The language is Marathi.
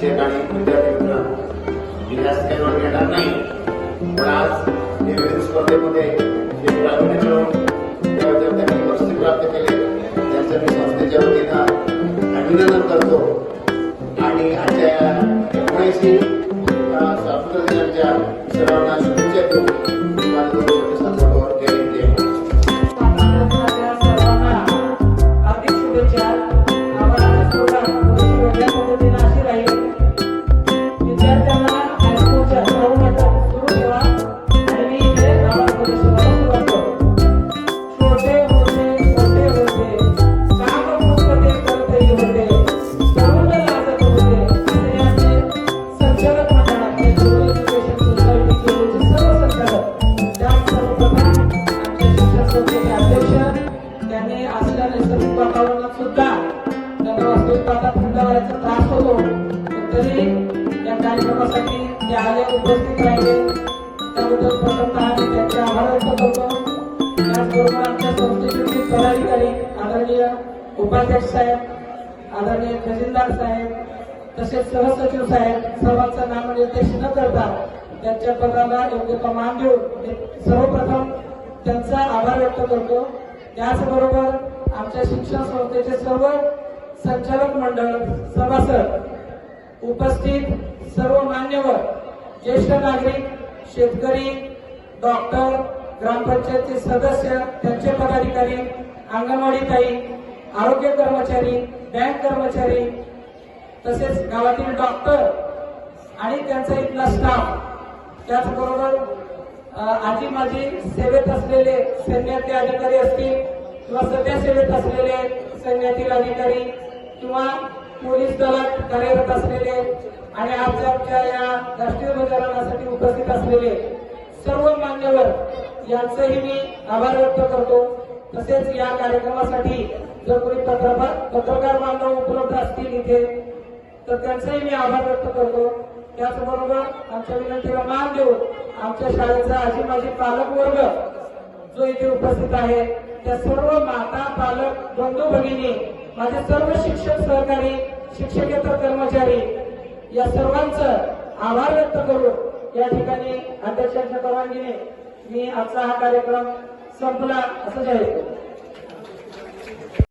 शिक्षक आणि विद्यार्थी मित्र मी जास्त काही वेळ घेणार नाही. पण आज विविध स्पर्धेमध्ये जे प्रावीण्य त्यांनी प्रसिद्धी प्राप्त केले. त्यांचं मी संस्थेच्या वतीनं अभिनंदन करतो. आणि आजच्या एकोणऐंशी स्वातंत्र्य दिनाच्या सर्वांना शुभेच्छा त्यांना वास्तविक थंड वाऱ्याचा त्रास होतो तरी या कार्यक्रमासाठी ते आले उपस्थित राहिले त्याबद्दल प्रथमतः मी त्यांचे आभार व्यक्त करतो. त्याचबरोबर आमच्या संस्थेचे पदाधिकारी आदरणीय उपाध्यक्ष साहेब आदरणीय खजिनदार साहेब तसेच सहसचिव साहेब सर्वांचा नामनिर्देश न करता त्यांच्या पदाला योग्य तो मान देऊन सर्वप्रथम त्यांचा आभार व्यक्त करतो. त्याचबरोबर आमच्या शिक्षण संस्थेचे सर्व संचालक मंडळ सभासद उपस्थित सर्व मान्यवर ज्येष्ठ नागरिक शेतकरी डॉक्टर ग्रामपंचायतचे सदस्य त्यांचे पदाधिकारी अंगणवाडी ताई आरोग्य कर्मचारी बँक कर्मचारी तसेच गावातील डॉक्टर आणि त्यांचा इथला स्टाफ. त्याचबरोबर आजी माझी सेवेत असलेले सैन्यातले अधिकारी असतील किंवा सध्या सेवेत असलेले सैन्यातील अधिकारी किंवा पोलीस दलात कार्यरत असलेले आणि आज आमच्या या राष्ट्रीय ध्वजारोहणासाठी उपस्थित असलेले सर्व मान्यवर यांचंही मी आभार व्यक्त करतो. तसेच या कार्यक्रमासाठी जर कोणी पत्रकार पत्रकार बांधव उपलब्ध असतील इथे तर त्यांचाही मी आभार व्यक्त करतो. त्याचबरोबर आमच्या विनंतीला मान देऊन आमच्या शाळेचा आजी माझी पालक वर्ग जो इथे उपस्थित आहे त्या सर्व माता पालक बंधू भगिनी माझे सर्व शिक्षक सहकारी शिक्षकेतर कर्मचारी या सर्वांचं आभार व्यक्त करून या ठिकाणी अध्यक्षांच्या परवानगीने मी आजचा हा कार्यक्रम संपला असं जाहीर करतो.